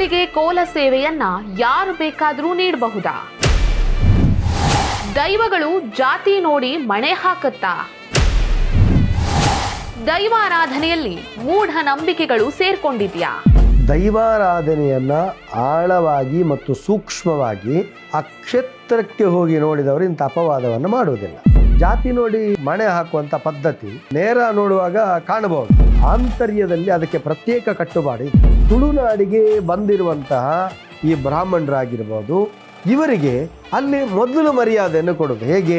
ದೈವಗಳಿಗೆ ಕೋಲ ಸೇವೆಯನ್ನ ಯಾರು ಬೇಕಾದರೂ ನೀಡಬಹುದಾ? ದೈವಗಳು ಜಾತಿ ನೋಡಿ ಮಣೆ ಹಾಕತ್ತಾ? ದೈವಾರಾಧನೆಯಲ್ಲಿ ಮೂಢ ನಂಬಿಕೆಗಳು ಸೇರ್ಕೊಂಡಿದ್ಯಾ? ದೈವಾರಾಧನೆಯನ್ನ ಆಳವಾಗಿ ಮತ್ತು ಸೂಕ್ಷ್ಮವಾಗಿ ಅಕ್ಷೇತ್ರಕ್ಕೆ ಕ್ಷೇತ್ರಕ್ಕೆ ಹೋಗಿ ನೋಡಿದವರು ಇಂಥ ಅಪವಾದವನ್ನು ಮಾಡುವುದಿಲ್ಲ. ಜಾತಿ ನೋಡಿ ಮಣೆ ಹಾಕುವಂತ ಪದ್ಧತಿ ನೇರ ನೋಡುವಾಗ ಕಾಣಬಹುದು. ಆಂತರ್ಯದಲ್ಲಿ ಅದಕ್ಕೆ ಪ್ರತ್ಯೇಕ ಕಟ್ಟುಪಾಡಿ ತುಳುನಾಡಿಗೆ ಬಂದಿರುವಂತಹ ಈ ಬ್ರಾಹ್ಮಣರಾಗಿರ್ಬೋದು, ಇವರಿಗೆ ಅಲ್ಲಿ ಮೊದಲು ಮರ್ಯಾದೆಯನ್ನು ಕೊಡೋದು ಹೇಗೆ?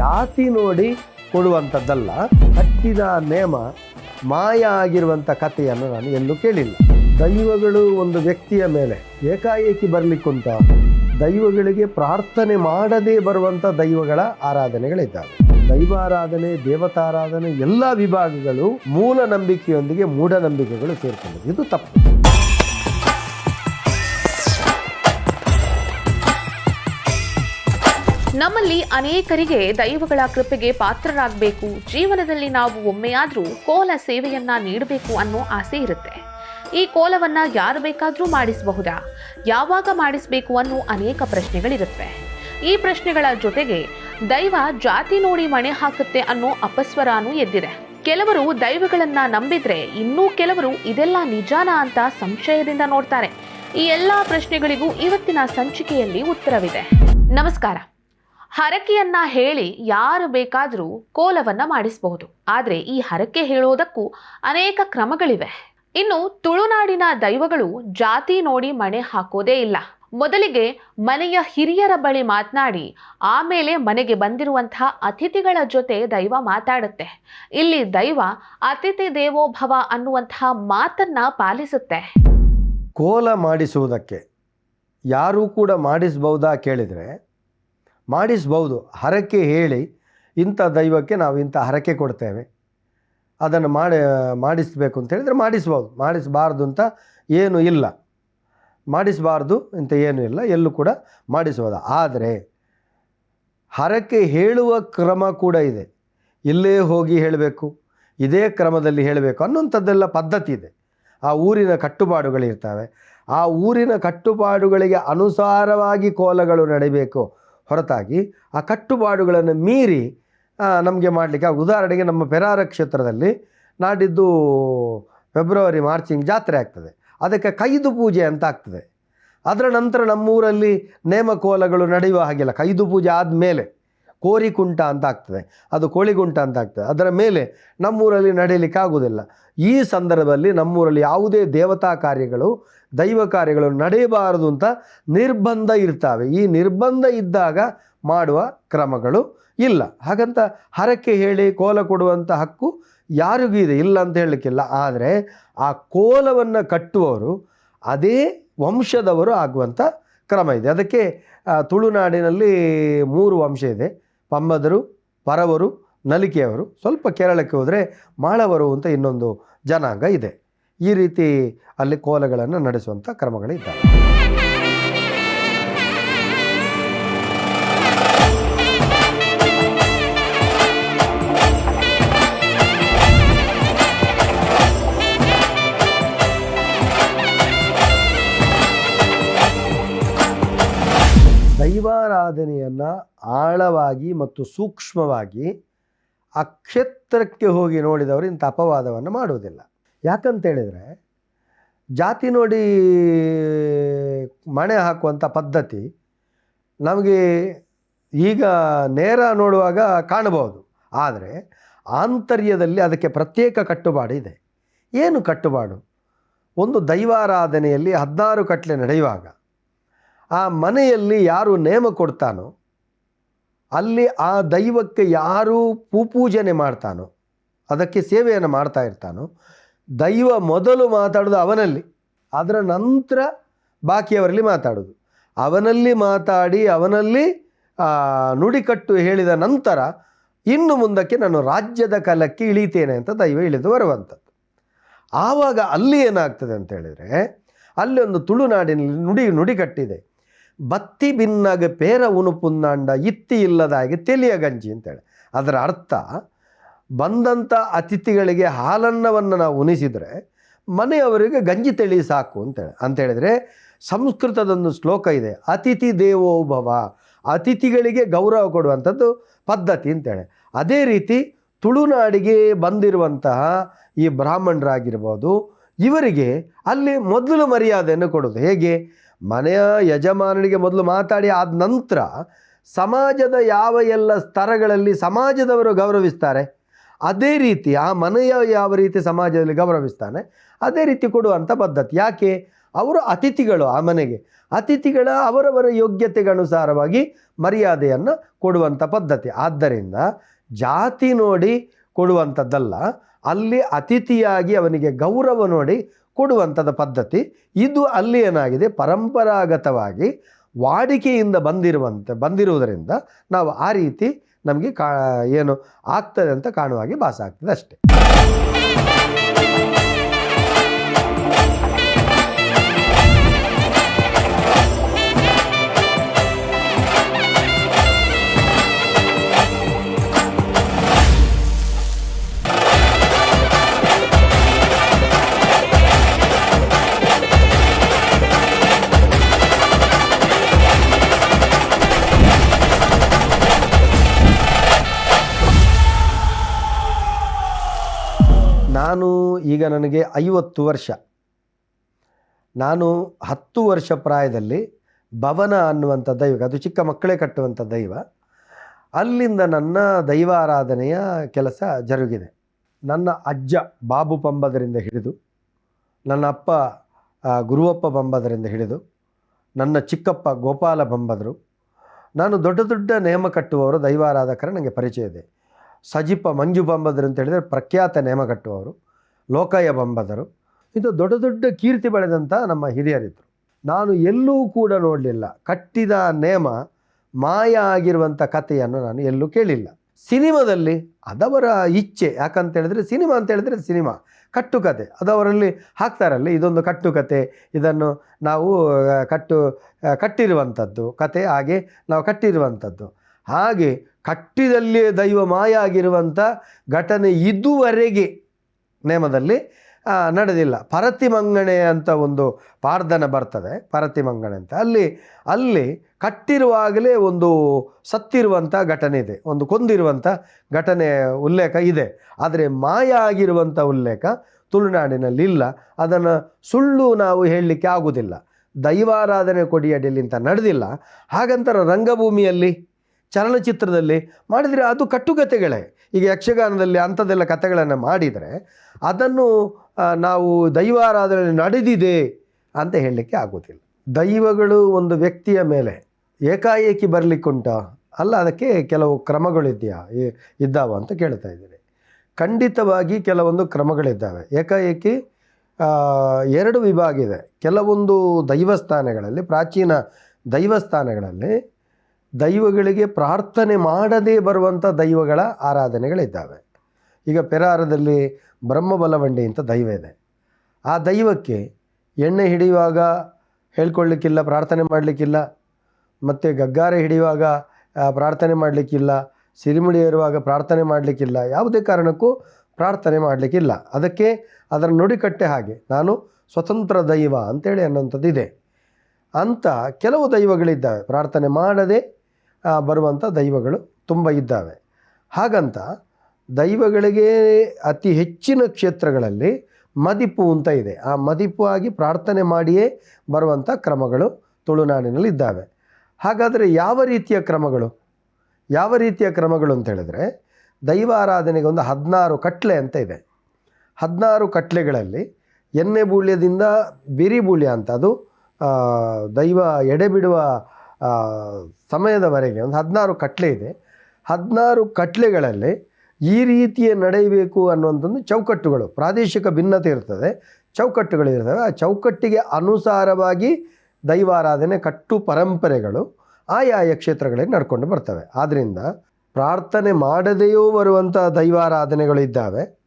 ಜಾತಿ ನೋಡಿ ಕೊಡುವಂಥದ್ದಲ್ಲ, ಕಟ್ಟಿದ ನೇಮ, ಮಾಯ ಆಗಿರುವಂಥ ಕಥೆಯನ್ನು ನಾನು ಎಲ್ಲೂ ಕೇಳಿಲ್ಲ. ದೈವಗಳು ಒಂದು ವ್ಯಕ್ತಿಯ ಮೇಲೆ ಏಕಾಏಕಿ ಬರಲಿಕ್ಕುಂತ ದೈವಗಳಿಗೆ ಪ್ರಾರ್ಥನೆ ಮಾಡದೇ ಬರುವಂಥ ದೈವಗಳ ಆರಾಧನೆಗಳಿದ್ದಾವೆ. ದೈವಾರಾಧನೆ, ದೇವತಾರಾಧನೆ ಎಲ್ಲ ವಿಭಾಗಗಳು ಮೂಲ ನಂಬಿಕೆಯೊಂದಿಗೆ ಮೂಢನಂಬಿಕೆಗಳು ಸೇರ್ಕೊಂಡಿದೆ ಇದು ತಪ್ಪು. ನಮ್ಮಲ್ಲಿ ಅನೇಕರಿಗೆ ದೈವಗಳ ಕೃಪೆಗೆ ಪಾತ್ರರಾಗಬೇಕು. ಜೀವನದಲ್ಲಿ ನಾವು ಒಮ್ಮೆಯಾದರೂ ಕೋಲ ಸೇವೆಯನ್ನ ನೀಡಬೇಕು ಅನ್ನೋ ಆಸೆ ಇರುತ್ತೆ. ಈ ಕೋಲವನ್ನ ಯಾರು ಬೇಕಾದರೂ ಮಾಡಿಸಬಹುದಾ? ಯಾವಾಗ ಮಾಡಿಸಬೇಕು ಅನ್ನೋ ಅನೇಕ ಪ್ರಶ್ನೆಗಳಿರುತ್ತೆ. ಈ ಪ್ರಶ್ನೆಗಳ ಜೊತೆಗೆ ದೈವ ಜಾತಿ ನೋಡಿ ಮಣೆ ಹಾಕುತ್ತೆ ಅನ್ನೋ ಅಪಸ್ವರಾನೂ ಎದ್ದಿದೆ. ಕೆಲವರು ದೈವಗಳನ್ನ ನಂಬಿದ್ರೆ ಇನ್ನೂ ಕೆಲವರು ಇದೆಲ್ಲ ನಿಜಾನ ಅಂತ ಸಂಶಯದಿಂದ ನೋಡ್ತಾರೆ. ಈ ಎಲ್ಲಾ ಪ್ರಶ್ನೆಗಳಿಗೂ ಇವತ್ತಿನ ಸಂಚಿಕೆಯಲ್ಲಿ ಉತ್ತರವಿದೆ. ನಮಸ್ಕಾರ. ಹರಕೆಯನ್ನ ಹೇಳಿ ಯಾರು ಬೇಕಾದರೂ ಕೋಲವನ್ನ ಮಾಡಿಸಬಹುದು. ಆದರೆ ಈ ಹರಕೆ ಹೇಳೋದಕ್ಕೂ ಅನೇಕ ಕ್ರಮಗಳಿವೆ. ಇನ್ನು ತುಳುನಾಡಿನ ದೈವಗಳು ಜಾತಿ ನೋಡಿ ಮಣೆ ಹಾಕೋದೇ ಇಲ್ಲ. ಮೊದಲಿಗೆ ಮನೆಯ ಹಿರಿಯರ ಬಳಿ ಮಾತನಾಡಿ, ಆಮೇಲೆ ಮನೆಗೆ ಬಂದಿರುವಂತಹ ಅತಿಥಿಗಳ ಜೊತೆ ದೈವ ಮಾತಾಡುತ್ತೆ. ಇಲ್ಲಿ ದೈವ ಅತಿಥಿ ದೇವೋಭವ ಅನ್ನುವಂತಹ ಮಾತನ್ನ ಪಾಲಿಸುತ್ತೆ. ಕೋಲ ಮಾಡಿಸುವುದಕ್ಕೆ ಯಾರೂ ಕೂಡ ಮಾಡಿಸ್ಬಹುದಾ ಕೇಳಿದರೆ ಮಾಡಿಸಬಹುದು ಹರಕೆ ಹೇಳಿ ಇಂಥ ದೈವಕ್ಕೆ ನಾವು ಇಂಥ ಹರಕೆ ಕೊಡ್ತೇವೆ. ಅದನ್ನು ಮಾಡಿ, ಮಾಡಿಸಬೇಕು ಅಂತ ಹೇಳಿದರೆ ಮಾಡಿಸ್ಬೋದು, ಮಾಡಿಸಬಾರ್ದು ಅಂತ ಏನು ಇಲ್ಲ. ಮಾಡಿಸಬಾರ್ದು ಅಂತ ಏನೂ ಇಲ್ಲ, ಎಲ್ಲೂ ಕೂಡ ಮಾಡಿಸಬಹುದು ಆದರೆ ಹರಕೆ ಹೇಳುವ ಕ್ರಮ ಕೂಡ ಇದೆ. ಇಲ್ಲೇ ಹೋಗಿ ಹೇಳಬೇಕು, ಇದೇ ಕ್ರಮದಲ್ಲಿ ಹೇಳಬೇಕು ಅನ್ನೋಂಥದ್ದೆಲ್ಲ ಪದ್ಧತಿ ಇದೆ. ಆ ಊರಿನ ಕಟ್ಟುಪಾಡುಗಳಿರ್ತವೆ. ಆ ಊರಿನ ಕಟ್ಟುಪಾಡುಗಳಿಗೆ ಅನುಸಾರವಾಗಿ ಕೋಲಗಳು ನಡೀಬೇಕು ಹೊರತಾಗಿ ಆ ಕಟ್ಟುಪಾಡುಗಳನ್ನು ಮೀರಿ ನಮಗೆ ಮಾಡಲಿಕ್ಕೆ ಉದಾಹರಣೆಗೆ ನಮ್ಮ ಪೆರಾರ ಕ್ಷೇತ್ರದಲ್ಲಿ ನಾಡಿದ್ದು ಫೆಬ್ರವರಿ, ಮಾರ್ಚಿಂಗ್ ಜಾತ್ರೆ ಆಗ್ತದೆ. ಅದಕ್ಕೆ ಕೈದು ಪೂಜೆ ಅಂತ ಆಗ್ತದೆ. ಅದರ ನಂತರ ನಮ್ಮೂರಲ್ಲಿ ನೇಮಕೋಲಗಳು ನಡೆಯುವ ಹಾಗಿಲ್ಲ ಕೈದು ಪೂಜೆ ಆದಮೇಲೆ ಕೋರಿಕುಂಟ ಅಂತ ಆಗ್ತದೆ. ಅದು ಕೋಳಿಗುಂಟ ಅಂತ ಆಗ್ತದೆ. ಅದರ ಮೇಲೆ ನಮ್ಮೂರಲ್ಲಿ ನಡೆಯಲಿಕ್ಕೆ ಆಗುವುದಿಲ್ಲ. ಈ ಸಂದರ್ಭದಲ್ಲಿ ನಮ್ಮೂರಲ್ಲಿ ಯಾವುದೇ ದೇವತಾ ಕಾರ್ಯಗಳು, ದೈವ ಕಾರ್ಯಗಳು ನಡೆಯಬಾರದು ಅಂತ ನಿರ್ಬಂಧ ಇರ್ತವೆ. ಈ ನಿರ್ಬಂಧ ಇದ್ದಾಗ ಮಾಡುವ ಕ್ರಮಗಳು ಇಲ್ಲ. ಹಾಗಂತ ಹರಕೆ ಹೇಳಿ ಕೋಲ ಕೊಡುವಂಥ ಹಕ್ಕು ಯಾರಿಗೂ ಇದೆ, ಇಲ್ಲ ಅಂತ ಹೇಳಲಿಕ್ಕಿಲ್ಲ. ಆದರೆ ಆ ಕೋಲವನ್ನು ಕಟ್ಟುವವರು ಅದೇ ವಂಶದವರು ಆಗುವಂಥ ಕ್ರಮ ಇದೆ. ಅದಕ್ಕೆ ತುಳುನಾಡಿನಲ್ಲಿ ಮೂರು ವಂಶ ಇದೆ. ಪಂಬದರು, ಪರವರು, ನಲಿಕೆಯವರು. ಸ್ವಲ್ಪ ಕೇರಳಕ್ಕೆ ಹೋದರೆ ಮಾಳವರು ಅಂತ ಇನ್ನೊಂದು ಜನಾಂಗ ಇದೆ. ಈ ರೀತಿ ಅಲ್ಲಿ ಕೋಲಗಳನ್ನು ನಡೆಸುವಂಥ ಕ್ರಮಗಳಿದ್ದಾವೆ. ದೈವಾರಾಧನೆಯನ್ನು ಆಳವಾಗಿ ಮತ್ತು ಸೂಕ್ಷ್ಮವಾಗಿ ಆ ಕ್ಷೇತ್ರಕ್ಕೆ ಹೋಗಿ ನೋಡಿದವರು ಇಂಥ ಅಪವಾದವನ್ನು ಮಾಡುವುದಿಲ್ಲ. ಯಾಕಂತ ಹೇಳಿದರೆ, ಜಾತಿ ನೋಡಿ ಮಣೆ ಹಾಕುವಂಥ ಪದ್ಧತಿ ನಮಗೆ ಈಗ ನೇರ ನೋಡುವಾಗ ಕಾಣಬಹುದು. ಆದರೆ ಆಂತರ್ಯದಲ್ಲಿ ಅದಕ್ಕೆ ಪ್ರತ್ಯೇಕ ಕಟ್ಟುಪಾಡು ಇದೆ. ಏನು ಕಟ್ಟುಪಾಡು ಒಂದು ದೈವಾರಾಧನೆಯಲ್ಲಿ ಹದಿನಾರು ಕಟ್ಲೆ ನಡೆಯುವಾಗ ಆ ಮನೆಯಲ್ಲಿ ಯಾರು ನೇಮ ಕೊಡ್ತಾನೋ, ಅಲ್ಲಿ ಆ ದೈವಕ್ಕೆ ಯಾರು ಪೂಪೂಜನೆ ಮಾಡ್ತಾನೋ, ಅದಕ್ಕೆ ಸೇವೆಯನ್ನು ಮಾಡ್ತಾ ಇರ್ತಾನೋ, ದೈವ ಮೊದಲು ಮಾತಾಡೋದು ಅವನಲ್ಲಿ, ಅದರ ನಂತರ ಬಾಕಿಯವರಲ್ಲಿ ಮಾತಾಡೋದು. ಅವನಲ್ಲಿ ಮಾತಾಡಿ, ಅವನಲ್ಲಿ ನುಡಿಕಟ್ಟು ಹೇಳಿದ ನಂತರ ಇನ್ನು ಮುಂದಕ್ಕೆ ನಾನು ರಾಜ್ಯದ ಕಲಕ್ಕೆ ಇಳಿತೇನೆ ಅಂತ ದೈವ ಇಳಿದು ಬರುವಂಥದ್ದು. ಆವಾಗ ಅಲ್ಲಿ ಏನಾಗ್ತದೆ ಅಂತ ಹೇಳಿದರೆ, ಅಲ್ಲಿ ಒಂದು ತುಳುನಾಡಿನಲ್ಲಿ ನುಡಿ ನುಡಿಕಟ್ಟಿದೆ. ಬತ್ತಿ ಬಿನ್ನಾಗ ಪೇರ ಉನುಪುನ್ನಾಂಡ ಇತ್ತಿ ಇಲ್ಲದಾಗಿ ತೆಲಿಯ ಗಂಜಿ ಅಂತೇಳಿ. ಅದರ ಅರ್ಥ ಬಂದಂಥ ಅತಿಥಿಗಳಿಗೆ ಹಾಲನ್ನವನ್ನು ನಾವು ಉಣಿಸಿದರೆ ಮನೆಯವರಿಗೆ ಗಂಜಿ ತಳಿ ಸಾಕು ಅಂತೇಳಿ. ಅಂತೇಳಿದರೆ ಸಂಸ್ಕೃತದೊಂದು ಶ್ಲೋಕ ಇದೆ, ಅತಿಥಿ ದೇವೋಭವ ಅತಿಥಿಗಳಿಗೆ ಗೌರವ ಕೊಡುವಂಥದ್ದು ಪದ್ಧತಿ ಅಂತೇಳಿ. ಅದೇ ರೀತಿ ತುಳುನಾಡಿಗೆ ಬಂದಿರುವಂತಹ ಈ ಬ್ರಾಹ್ಮಣರಾಗಿರ್ಬೋದು, ಇವರಿಗೆ ಅಲ್ಲಿ ಮೊದಲು ಮರ್ಯಾದೆಯನ್ನು ಕೊಡೋದು ಹೇಗೆ? ಮನೆಯ ಯಜಮಾನನಿಗೆ ಮೊದಲು ಮಾತಾಡಿ ಆದ ನಂತರ ಸಮಾಜದ ಯಾವ ಎಲ್ಲ ಸ್ತರಗಳಲ್ಲಿ ಸಮಾಜದವರು ಗೌರವಿಸ್ತಾರೆ, ಅದೇ ರೀತಿ ಆ ಮನೆಯ ಯಾವ ರೀತಿ ಸಮಾಜದಲ್ಲಿ ಗೌರವಿಸ್ತಾನೆ, ಅದೇ ರೀತಿ ಕೊಡುವಂಥ ಪದ್ಧತಿ. ಯಾಕೆ? ಅವರು ಅತಿಥಿಗಳು ಆ ಮನೆಗೆ. ಅತಿಥಿಗಳ ಅವರವರ ಯೋಗ್ಯತೆಗನುಸಾರವಾಗಿ ಮರ್ಯಾದೆಯನ್ನು ಕೊಡುವಂಥ ಪದ್ಧತಿ. ಆದ್ದರಿಂದ ಜಾತಿ ನೋಡಿ ಕೊಡುವಂಥದ್ದಲ್ಲ ಅಲ್ಲಿ ಅತಿಥಿಯಾಗಿ ಅವನಿಗೆ ಗೌರವ ನೋಡಿ ಕೊಡುವಂಥದ್ದು ಪದ್ಧತಿ, ಇದು ಅಲ್ಲಿ ಏನಾಗಿದೆ? ಪರಂಪರಾಗತವಾಗಿ ವಾಡಿಕೆಯಿಂದ ಬಂದಿರುವಂತೆ ಬಂದಿರುವುದರಿಂದ ನಾವು ಆ ರೀತಿ ನಮಗೆ ಕಾ, ಏನು ಆಗ್ತದೆ ಅಂತ ಕಾಣುವಾಗೆ ಭಾಸ ಆಗ್ತದೆ ಅಷ್ಟೇ. ಈಗ ನನಗೆ ಐವತ್ತು ವರ್ಷ. ನಾನು ಹತ್ತು ವರ್ಷ ಪ್ರಾಯದಲ್ಲಿ ಭವನ ಅನ್ನುವಂಥ ದೈವ ಅದು ಚಿಕ್ಕ ಮಕ್ಕಳೇ ಕಟ್ಟುವಂಥ ದೈವ. ಅಲ್ಲಿಂದ ನನ್ನ ದೈವಾರಾಧನೆಯ ಕೆಲಸ ಜರುಗಿದೆ. ನನ್ನ ಅಜ್ಜ ಬಾಬು ಪಂಬದರಿಂದ ಹಿಡಿದು, ನನ್ನ ಅಪ್ಪ ಗುರುವಪ್ಪ ಬಂಬದರಿಂದ ಹಿಡಿದು, ನನ್ನ ಚಿಕ್ಕಪ್ಪ ಗೋಪಾಲ ಬಂಬದರು ನಾನು ದೊಡ್ಡ ದೊಡ್ಡ ನೇಮ ಕಟ್ಟುವವರು ದೈವಾರಾಧಕರ ನನಗೆ ಪರಿಚಯ ಇದೆ. ಸಜಿಪ ಮಂಜು ಬಂಬದರು ಅಂತ ಹೇಳಿದರೆ ಪ್ರಖ್ಯಾತ ನೇಮ ಕಟ್ಟುವವರು. ಲೋಕಯ್ಯ ಬಂಬದರು ಇದು ದೊಡ್ಡ ದೊಡ್ಡ ಕೀರ್ತಿ ಬೆಳೆದಂಥ ನಮ್ಮ ಹಿರಿಯರಿದ್ದರು ನಾನು ಎಲ್ಲೂ ಕೂಡ ನೋಡಲಿಲ್ಲ. ಕಟ್ಟಿದ ನೇಮ, ಮಾಯ ಆಗಿರುವಂಥ ಕಥೆಯನ್ನು ನಾನು ಎಲ್ಲೂ ಕೇಳಿಲ್ಲ. ಸಿನಿಮಾದಲ್ಲಿ ಅದವರ ಇಚ್ಛೆ, ಯಾಕಂತ ಹೇಳಿದ್ರೆ ಸಿನಿಮಾ ಅಂತ ಹೇಳಿದ್ರೆ ಸಿನಿಮಾ, ಕಟ್ಟುಕತೆ. ಅದು ಅವರಲ್ಲಿ ಹಾಕ್ತಾರಲ್ಲ, ಇದೊಂದು ಕಟ್ಟುಕತೆ, ಇದನ್ನು ನಾವು ಕಟ್ಟು ಕಟ್ಟಿರುವಂಥದ್ದು ಕತೆ ಹಾಗೆ ನಾವು ಕಟ್ಟಿರುವಂಥದ್ದು ಹಾಗೆ ಕಟ್ಟಿದಲ್ಲಿಯೇ ದೈವ ಮಾಯ ಆಗಿರುವಂಥ ಘಟನೆ ಇದುವರೆಗೆ ನೇಮದಲ್ಲಿ ನಡೆದಿಲ್ಲ. ಪರತಿಮಂಗಣೆ ಅಂತ ಒಂದು ಪಾರ್ಧನ ಬರ್ತದೆ, ಪರತಿಮಂಗಣೆ ಅಂತ. ಅಲ್ಲಿ ಅಲ್ಲಿ ಕಟ್ಟಿರುವಾಗಲೇ ಒಂದು ಸತ್ತಿರುವಂಥ ಘಟನೆ ಇದೆ. ಒಂದು ಕೊಂದಿರುವಂಥ ಘಟನೆ ಉಲ್ಲೇಖ ಇದೆ. ಆದರೆ ಮಾಯ ಆಗಿರುವಂಥ ಉಲ್ಲೇಖ ತುಳುನಾಡಿನಲ್ಲಿ ಇಲ್ಲ. ಅದನ್ನು ಸುಳ್ಳು ನಾವು ಹೇಳಲಿಕ್ಕೆ ಆಗುವುದಿಲ್ಲ ದೈವಾರಾಧನೆ ಕೊಡಿಯಡಿಯಲ್ಲಿ ಅಂತ ನಡೆದಿಲ್ಲ. ಹಾಗಂತರ ರಂಗಭೂಮಿಯಲ್ಲಿ, ಚಲನಚಿತ್ರದಲ್ಲಿ ಮಾಡಿದರೆ ಅದು ಕಟ್ಟುಕತೆಗಳೇ ಈಗ ಯಕ್ಷಗಾನದಲ್ಲಿ ಅಂಥದ್ದೆಲ್ಲ ಕಥೆಗಳನ್ನು ಮಾಡಿದರೆ ಅದನ್ನು ನಾವು ದೈವಾರಾಧನೆ ನಡೆದಿದೆ ಅಂತ ಹೇಳಲಿಕ್ಕೆ ಆಗೋದಿಲ್ಲ ದೈವಗಳು ಒಂದು ವ್ಯಕ್ತಿಯ ಮೇಲೆ ಏಕಾಏಕಿ ಬರಲಿಕ್ಕುಂಟ ಅಲ್ಲ, ಅದಕ್ಕೆ ಕೆಲವು ಕ್ರಮಗಳಿದೆಯಾ? ಇದ್ದಾವ ಅಂತ ಕೇಳ್ತಾ ಇದ್ದೀನಿ. ಖಂಡಿತವಾಗಿ ಕೆಲವೊಂದು ಕ್ರಮಗಳಿದ್ದಾವೆ. ಏಕಾಏಕಿ ಎರಡು ವಿಭಾಗ ಇದೆ. ಕೆಲವೊಂದು ದೈವಸ್ಥಾನಗಳಲ್ಲಿ, ಪ್ರಾಚೀನ ದೈವಸ್ಥಾನಗಳಲ್ಲಿ ದೈವಗಳಿಗೆ ಪ್ರಾರ್ಥನೆ ಮಾಡದೇ ಬರುವಂಥ ದೈವಗಳ ಆರಾಧನೆಗಳಿದ್ದಾವೆ. ಈಗ ಪೆರಾರದಲ್ಲಿ ಬ್ರಹ್ಮಬಲವಂಡಿ ಅಂತ ದೈವ ಇದೆ. ಆ ದೈವಕ್ಕೆ ಎಣ್ಣೆ ಹಿಡಿಯುವಾಗ ಹೇಳ್ಕೊಳ್ಳಿಕ್ಕಿಲ್ಲ, ಪ್ರಾರ್ಥನೆ ಮಾಡಲಿಕ್ಕಿಲ್ಲ, ಮತ್ತು ಗಗ್ಗಾರೆ ಹಿಡಿಯುವಾಗ ಪ್ರಾರ್ಥನೆ ಮಾಡಲಿಕ್ಕಿಲ್ಲ, ಸಿರಿಮುಡಿ ಏರುವಾಗ ಪ್ರಾರ್ಥನೆ ಮಾಡಲಿಕ್ಕಿಲ್ಲ, ಯಾವುದೇ ಕಾರಣಕ್ಕೂ ಪ್ರಾರ್ಥನೆ ಮಾಡಲಿಕ್ಕಿಲ್ಲ. ಅದಕ್ಕೆ ಅದರ ನುಡಿಕಟ್ಟೆ ಹಾಗೆ, ನಾನು ಸ್ವತಂತ್ರ ದೈವ ಅಂತೇಳಿ ಅನ್ನೋಂಥದ್ದು ಇದೆ ಅಂತ ಕೆಲವು ದೈವಗಳಿದ್ದಾವೆ, ಪ್ರಾರ್ಥನೆ ಮಾಡದೆ ಬರುವಂಥ ದೈವಗಳು ತುಂಬ ಇದ್ದಾವೆ. ಹಾಗಂತ ದೈವಗಳಿಗೆ ಅತಿ ಹೆಚ್ಚಿನ ಕ್ಷೇತ್ರಗಳಲ್ಲಿ ಮದಿಪು ಅಂತ ಇದೆ. ಆ ಮದಿಪು ಆಗಿ ಪ್ರಾರ್ಥನೆ ಮಾಡಿಯೇ ಬರುವಂಥ ಕ್ರಮಗಳು ತುಳುನಾಡಿನಲ್ಲಿ ಇದ್ದಾವೆ. ಹಾಗಾದರೆ ಯಾವ ರೀತಿಯ ಕ್ರಮಗಳು? ಯಾವ ರೀತಿಯ ಕ್ರಮಗಳು ಅಂತ ಹೇಳಿದ್ರೆ ದೈವಾರಾಧನೆಗೆ ಒಂದು ಹದಿನಾರು ಕಟ್ಲೆ ಅಂತ ಇದೆ. ಹದಿನಾರು ಕಟ್ಲೆಗಳಲ್ಲಿ ಎಣ್ಣೆ ಬೂಳ್ಯದಿಂದ ಬಿರಿ ಬೂಳ್ಯ ಅಂತ ಅದು ದೈವ ಎಡೆ ಬಿಡುವ ಆ, ಸಮಯದವರೆಗೆ ಒಂದು ಹದಿನಾರು ಕಟ್ಲೆ ಇದೆ. ಹದಿನಾರು ಕಟ್ಲೆಗಳಲ್ಲಿ ಈ ರೀತಿಯ ನಡೆಯಬೇಕು ಅನ್ನುವಂಥದ್ದು ಚೌಕಟ್ಟುಗಳು, ಪ್ರಾದೇಶಿಕ ಭಿನ್ನತೆ ಇರ್ತದೆ. ಚೌಕಟ್ಟುಗಳು ಇರ್ತವೆ. ಆ ಚೌಕಟ್ಟಿಗೆ ಅನುಸಾರವಾಗಿ ದೈವಾರಾಧನೆ, ಕಟ್ಟು ಪರಂಪರೆಗಳು ಆಯಾಯ ಕ್ಷೇತ್ರಗಳಲ್ಲಿ ನಡ್ಕೊಂಡು ಬರ್ತವೆ. ಆದ್ದರಿಂದ ಪ್ರಾರ್ಥನೆ ಮಾಡದೆಯೂ ಬರುವಂಥ ದೈವಾರಾಧನೆಗಳು ಇದ್ದಾವೆ.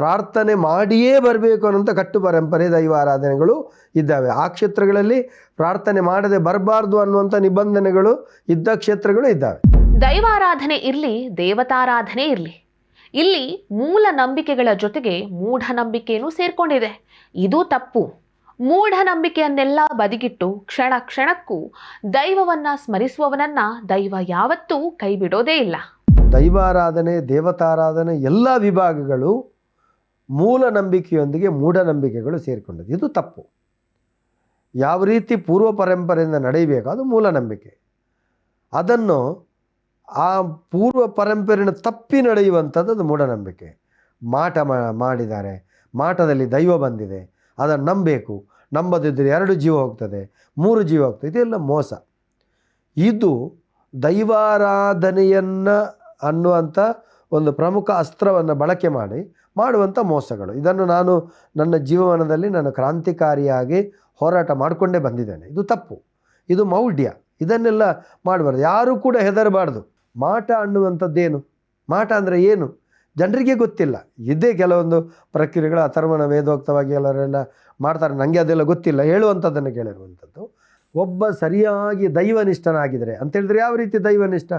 ಪ್ರಾರ್ಥನೆ ಮಾಡಿಯೇ ಬರಬೇಕು ಅನ್ನೋಂಥ ಕಟ್ಟು ಪರಂಪರೆ ದೈವಾರಾಧನೆಗಳು ಇದ್ದಾವೆ. ಆ ಕ್ಷೇತ್ರಗಳಲ್ಲಿ ಪ್ರಾರ್ಥನೆ ಮಾಡದೆ ಬರಬಾರ್ದು ಅನ್ನುವಂಥ ನಿಬಂಧನೆಗಳು ಇದ್ದ ಕ್ಷೇತ್ರಗಳು ಇದ್ದಾವೆ. ದೈವಾರಾಧನೆ ಇರಲಿ ದೇವತಾರಾಧನೆ ಇರಲಿ. ಇಲ್ಲಿ ಮೂಲ ನಂಬಿಕೆಗಳ ಜೊತೆಗೆ ಮೂಢನಂಬಿಕೆಯೂ ಸೇರ್ಕೊಂಡಿದೆ. ಇದು ತಪ್ಪು. ಮೂಢನಂಬಿಕೆಯನ್ನೆಲ್ಲ ಬದಿಗಿಟ್ಟು ಕ್ಷಣ ಕ್ಷಣಕ್ಕೂ ದೈವವನ್ನು ಸ್ಮರಿಸುವವನನ್ನ ದೈವ ಯಾವತ್ತೂ ಕೈಬಿಡೋದೇ ಇಲ್ಲ. ದೈವಾರಾಧನೆ ದೇವತಾರಾಧನೆ ಎಲ್ಲ ವಿಭಾಗಗಳು ಮೂಲ ನಂಬಿಕೆಯೊಂದಿಗೆ ಮೂಢನಂಬಿಕೆಗಳು ಸೇರಿಕೊಂಡಿದೆ ಇದು ತಪ್ಪು. ಯಾವ ರೀತಿ ಪೂರ್ವ ಪರಂಪರೆಯಿಂದ ನಡೆಯಬೇಕು, ಅದು ಮೂಲ ನಂಬಿಕೆ. ಅದನ್ನು ಆ ಪೂರ್ವ ಪರಂಪರೆಯನ್ನು ತಪ್ಪಿ ನಡೆಯುವಂಥದ್ದು ಅದು ಮೂಢನಂಬಿಕೆ ಮಾಟ ಮಾಡಿದ್ದಾರೆ, ಮಾಟದಲ್ಲಿ ದೈವ ಬಂದಿದೆ, ಅದನ್ನು ನಂಬಬೇಕು. ನಂಬದಿದ್ದರೆ ಎರಡು ಜೀವ ಹೋಗ್ತದೆ, ಮೂರು ಜೀವ ಹೋಗ್ತದೆ, ಇದೆಲ್ಲ ಮೋಸ. ಇದು ದೈವಾರಾಧನೆಯನ್ನು ಅನ್ನುವಂಥ ಒಂದು ಪ್ರಮುಖ ಅಸ್ತ್ರವನ್ನು ಬಳಕೆ ಮಾಡಿ ಮಾಡುವಂಥ ಮೋಸಗಳು. ಇದನ್ನು ನಾನು ನನ್ನ ಜೀವನದಲ್ಲಿ ನಾನು ಕ್ರಾಂತಿಕಾರಿಯಾಗಿ ಹೋರಾಟ ಮಾಡಿಕೊಂಡೇ ಬಂದಿದ್ದೇನೆ. ಇದು ತಪ್ಪು. ಇದು ಮೌಢ್ಯ. ಇದನ್ನೆಲ್ಲ ಮಾಡಬಾರ್ದು. ಯಾರೂ ಕೂಡ ಹೆದರಬಾರ್ದು. ಮಾಟ ಅನ್ನುವಂಥದ್ದೇನು? ಮಾಟ ಅಂದರೆ ಏನು? ಜನರಿಗೆ ಗೊತ್ತಿಲ್ಲ. ಇದೇ ಕೆಲವೊಂದು ಪ್ರಕ್ರಿಯೆಗಳು ಅಥರ್ವಣ ವೇದೋಕ್ತವಾಗಿ ಎಲ್ಲರೆಲ್ಲ ಮಾಡ್ತಾರೆ. ನನಗೆ ಅದೆಲ್ಲ ಗೊತ್ತಿಲ್ಲ. ಹೇಳುವಂಥದ್ದನ್ನು ಕೇಳಿರುವಂಥದ್ದು. ಒಬ್ಬ ಸರಿಯಾಗಿ ದೈವನಿಷ್ಠನಾಗಿದ್ದರೆ, ಅಂತೇಳಿದ್ರೆ ಯಾವ ರೀತಿ ದೈವನಿಷ್ಠ?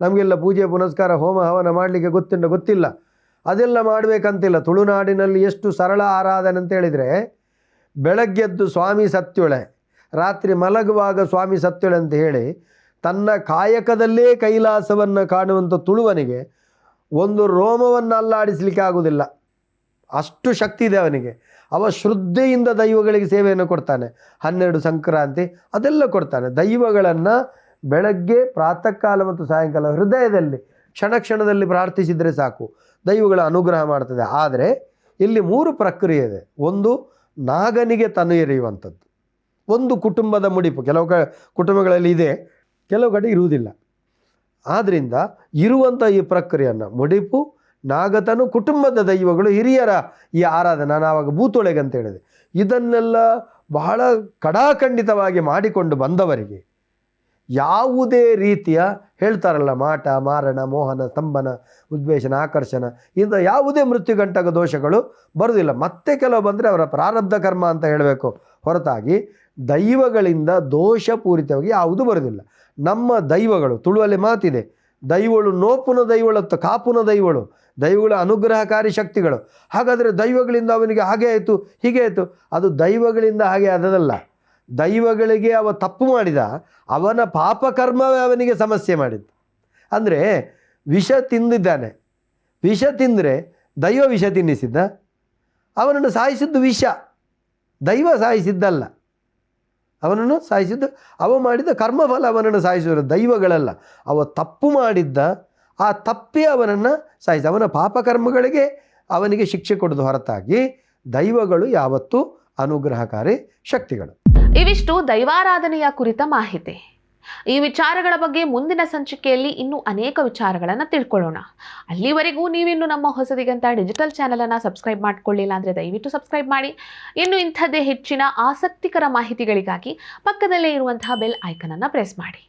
ನಮಗೆಲ್ಲ ಪೂಜೆ, ಪುನಸ್ಕಾರ, ಹೋಮ, ಹವನ ಮಾಡಲಿಕ್ಕೆ ಗೊತ್ತಿಲ್ಲ ಗೊತ್ತಿಲ್ಲ. ಅದೆಲ್ಲ ಮಾಡಬೇಕಂತಿಲ್ಲ. ತುಳುನಾಡಿನಲ್ಲಿ ಎಷ್ಟು ಸರಳ ಆರಾಧನೆ ಅಂತ ಹೇಳಿದರೆ, ಬೆಳಗ್ಗೆದ್ದು ಸ್ವಾಮಿ ಸತ್ಯುಳೆ, ರಾತ್ರಿ ಮಲಗುವಾಗ ಸ್ವಾಮಿ ಸತ್ಯುಳೆ ಅಂತ ಹೇಳಿ, ತನ್ನ ಕಾಯಕದಲ್ಲೇ ಕೈಲಾಸವನ್ನು ಕಾಣುವಂಥ ತುಳುವನಿಗೆ ಒಂದು ರೋಮವನ್ನು ಅಲ್ಲಾಡಿಸಲಿಕ್ಕೆ ಆಗುವುದಿಲ್ಲ ಅಷ್ಟು ಶಕ್ತಿ ಇದೆ ಅವನಿಗೆ. ಅವ ಶ್ರದ್ಧೆಯಿಂದ ದೈವಗಳಿಗೆ ಸೇವೆಯನ್ನು ಕೊಡ್ತಾನೆ. ಹನ್ನೆರಡು ಸಂಕ್ರಾಂತಿ ಅದೆಲ್ಲ ಕೊಡ್ತಾನೆ. ದೈವಗಳನ್ನು ಬೆಳಗ್ಗೆ ಪ್ರಾತಃ ಕಾಲ ಮತ್ತು ಸಾಯಂಕಾಲ ಹೃದಯದಲ್ಲಿ ಕ್ಷಣ ಕ್ಷಣದಲ್ಲಿ ಪ್ರಾರ್ಥಿಸಿದರೆ ಸಾಕು. ದೈವಗಳ ಅನುಗ್ರಹ ಮಾಡ್ತದೆ. ಆದರೆ ಇಲ್ಲಿ ಮೂರು ಪ್ರಕ್ರಿಯೆ ಇದೆ. ಒಂದು, ನಾಗನಿಗೆ ತನು ಎರೆಯುವಂಥದ್ದು. ಒಂದು ಕುಟುಂಬದ ಮುಡಿಪು, ಕೆಲವು ಕ, ಕುಟುಂಬಗಳಲ್ಲಿ ಇದೆ. ಕೆಲವು ಕಡೆ ಇರುವುದಿಲ್ಲ. ಆದ್ದರಿಂದ ಇರುವಂಥ ಈ ಪ್ರಕ್ರಿಯೆಯನ್ನು ಮುಡಿಪು, ನಾಗತನು ಕುಟುಂಬದ ದೈವಗಳು ಹಿರಿಯರ ಈ ಆರಾಧನೆ ನಾನು ಆವಾಗ ಭೂತೊಳೆಗೆ ಅಂತ ಹೇಳಿದೆ. ಇದನ್ನೆಲ್ಲ ಬಹಳ ಕಡಾಖಂಡಿತವಾಗಿ ಮಾಡಿಕೊಂಡು ಬಂದವರಿಗೆ ಯಾವುದೇ ರೀತಿಯ ಹೇಳ್ತಾರಲ್ಲ ಮಾಟ, ಮಾರಣ, ಮೋಹನ, ಸ್ತಂಭನ, ಉದ್ವೇಷನ, ಆಕರ್ಷಣ, ಇಂಥ ಯಾವುದೇ ಮೃತ್ಯುಗಂಟಕ ದೋಷಗಳು ಬರುವುದಿಲ್ಲ. ಮತ್ತೆ ಕೆಲವು ಬಂದರೆ ಅವರ ಪ್ರಾರಬ್ಧ ಕರ್ಮ ಅಂತ ಹೇಳಬೇಕು. ಹೊರತಾಗಿ ದೈವಗಳಿಂದ ದೋಷಪೂರಿತವಾಗಿ ಯಾವುದೂ ಬರುವುದಿಲ್ಲ. ನಮ್ಮ ದೈವಗಳು, ತುಳುವಲ್ಲಿ ಮಾತಿದೆ, ದೈವಳು ನೋಪುನ ದೈವಳತ್ತು ಕಾಪುನ ದೈವಳು, ದೈವಗಳ ಅನುಗ್ರಹಕಾರಿ ಶಕ್ತಿಗಳು. ಹಾಗಾದರೆ ದೈವಗಳಿಂದ ಅವನಿಗೆ ಹಾಗೆ ಆಯಿತು, ಹೀಗೆ ಆಯಿತು. ಅದು ದೈವಗಳಿಂದ ಹಾಗೆ ಆದದಲ್ಲ ದೈವಗಳಿಗೆ ಅವ ತಪ್ಪು ಮಾಡಿದ, ಅವನ ಪಾಪಕರ್ಮವೇ ಅವನಿಗೆ ಸಮಸ್ಯೆ ಮಾಡಿದ್ದು. ಅಂದರೆ ವಿಷ ತಿಂದಿದ್ದಾನೆ. ವಿಷ ತಿಂದರೆ ದೈವ ವಿಷ ತಿನ್ನಿಸಿದ್ದ. ಅವನನ್ನು ಸಾಯಿಸಿದ್ದು ವಿಷ. ದೈವ ಸಾಯಿಸಿದ್ದಲ್ಲ. ಅವನನ್ನು ಸಾಯಿಸಿದ್ದು, ಅವ ಮಾಡಿದ ಕರ್ಮಫಲ ಅವನನ್ನು ಸಾಯಿಸಿದ್ರು ದೈವಗಳಲ್ಲ. ಅವ ತಪ್ಪು ಮಾಡಿದ್ದ, ಆ ತಪ್ಪೇ ಅವನನ್ನು ಸಾಯಿಸಿ ಅವನ ಪಾಪಕರ್ಮಗಳಿಗೆ ಅವನಿಗೆ ಶಿಕ್ಷೆ ಕೊಡೋದು ಹೊರತಾಗಿ ದೈವಗಳು ಯಾವತ್ತೂ ಅನುಗ್ರಹಕಾರಿ ಶಕ್ತಿಗಳು. ಇವಿಷ್ಟು ದೈವಾರಾಧನೆಯ ಕುರಿತ ಮಾಹಿತಿ. ಈ ವಿಚಾರಗಳ ಬಗ್ಗೆ ಮುಂದಿನ ಸಂಚಿಕೆಯಲ್ಲಿ ಇನ್ನೂ ಅನೇಕ ವಿಚಾರಗಳನ್ನು ತಿಳ್ಕೊಳ್ಳೋಣ. ಅಲ್ಲಿವರೆಗೂ ನೀವಿನ್ನು ನಮ್ಮ ಹೊಸದಿಗಂತ ಡಿಜಿಟಲ್ ಚಾನಲನ್ನು ಸಬ್ಸ್ಕ್ರೈಬ್ ಮಾಡಿಕೊಳ್ಳಿಲ್ಲ ಅಂದರೆ ದಯವಿಟ್ಟು ಸಬ್ಸ್ಕ್ರೈಬ್ ಮಾಡಿ. ಇನ್ನು ಇಂಥದ್ದೇ ಹೆಚ್ಚಿನ ಆಸಕ್ತಿಕರ ಮಾಹಿತಿಗಳಿಗಾಗಿ ಪಕ್ಕದಲ್ಲೇ ಇರುವಂತಹ ಬೆಲ್ ಐಕನನ್ನು ಪ್ರೆಸ್ ಮಾಡಿ.